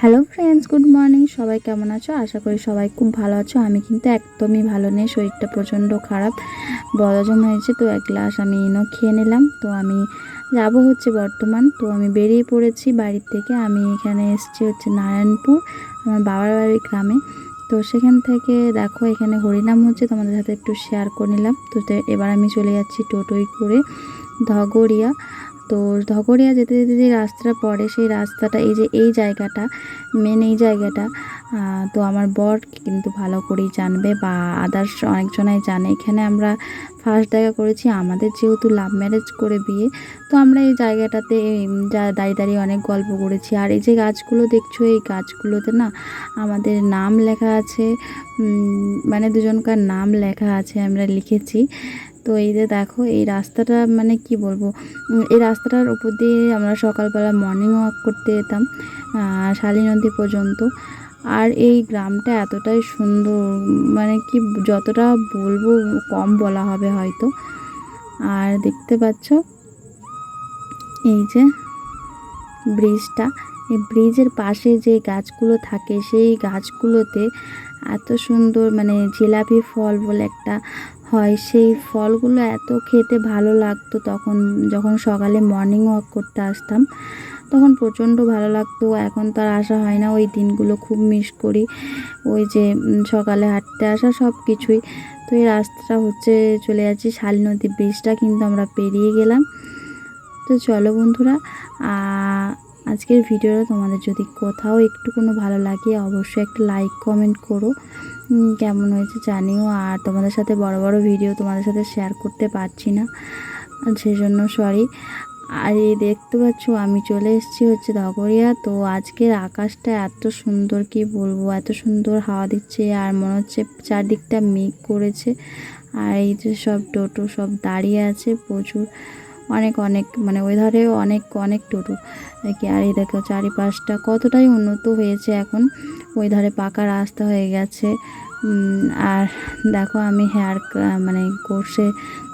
Hello friends, good morning. সবাই কেমন আছো? আশা করি সবাই খুব ভালো আছো। আমি কিন্তু একদমই ভালো নেই, শরীরটা প্রচণ্ড খারাপ। বদহজম হয়েছে, তো এক গ্লাস আমি ইনো খেয়ে নিলাম। তো আমি যাব হচ্ছে বর্তমান। তো আমি বেরিয়ে পড়েছি বাড়ির থেকে। আমি এখানে এসেছি হচ্ছে নারায়ণপুর, আমার বাবার বাড়ির গ্রামে। তো সেখান থেকে দেখো, এখানে হরিনাম হচ্ছে, তোমাদের সাথে একটু শেয়ার করে নিলাম। তো এবার আমি চলে যাচ্ছি টোটোই করে ধগরিয়া তো ধগরিয়া যেতে যেতে যে রাস্তাটা পড়ে, সেই রাস্তাটা, এই যে এই জায়গাটা মেন এই জায়গাটা তো আমার বর কিন্তু ভালো করেই জানবে বা আদার্স অনেকজনাই জানে। এখানে আমরা ফার্স্ট দেখা করেছি, আমাদের যেহেতু লাভ ম্যারেজ করে বিয়ে, তো আমরা এই জায়গাটাতে যা দাঁড়িয়ে দাঁড়িয়ে অনেক গল্প করেছি। আর এই যে গাছগুলো দেখছ, এই গাছগুলোতে না আমাদের নাম লেখা আছে মানে দুজনকার নাম লেখা আছে, আমরা লিখেছি। তো এই যে দেখো, এই রাস্তাটা মানে কি বলব এই রাস্তাটার উপর দিয়ে আমরা সকালবেলা মর্নিং ওয়াক করতে যেতাম শালী নদী পর্যন্ত। আর এই গ্রামটা এতটাই সুন্দর মানে কি যতটা বলব কম বলা হবে হয়তো। আর দেখতে পাচ্ছ, এই যে ব্রিজটা। এই ব্রিজের পাশে যে গাছগুলো থাকে, সেই গাছগুলোতে এত সুন্দর মানে জিলাপি ফল বলে একটা হয়। সেই ফলগুলো এত খেতে ভালো লাগতো তখন, যখন সকালে মর্নিং ওয়াক করতে আসতাম, তখন প্রচণ্ড ভালো লাগতো। এখন তো আর আসা হয় না, ওই দিনগুলো খুব মিস করি। ওই যে সকালে হাঁটতে আসা সব কিছুই। তো এই রাস্তাটা হচ্ছে, চলে যাচ্ছি শালী নদী ব্রিজটা কিন্তু আমরা পেরিয়ে গেলাম। তো চলো বন্ধুরা আজকের ভিডিওটা তোমাদের যদি কোথাও একটু কোনো ভালো লাগে, অবশ্যই একটা লাইক কমেন্ট করো। কেমন হয়েছে জানিও, আর তোমাদের সাথে বড় বড় ভিডিও তোমাদের সাথে শেয়ার করতে পারছি না। সেজন্য সরি আর এই দেখতে পাচ্ছ, আমি চলে এসেছি হচ্ছে ধগরিয়া। তো আজকের আকাশটা এত সুন্দর, কি বলব? এত সুন্দর হাওয়া দিচ্ছে, আর মনে হচ্ছে চারদিকটা মেঘ করেছে। আর এই যে সব টোটো সব দাঁড়িয়ে আছে প্রচুর। অনেক অনেক মানে ওই ধারেও অনেক অনেক টোটো আর এই দেখো চারিপাশটা কতটাই উন্নত হয়েছে এখন। ওই ধারে পাকা রাস্তা হয়ে গেছে। আর দেখো আমি হেয়ার মানে কোর্সে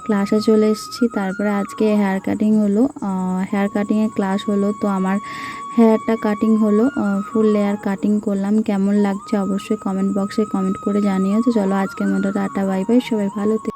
ক্লাসে চলে এসেছি। তারপরে আজকে হেয়ার কাটিং হলো। হেয়ার কাটিংয়ের ক্লাস হলো। তো আমার হেয়ারটা কাটিং হলো। ফুল লেয়ার কাটিং করলাম। কেমন লাগছে অবশ্যই কমেন্ট বক্সে কমেন্ট করে জানিও। তো চলো আজকের মতো টাটা বাই বাই সবাই ভালো।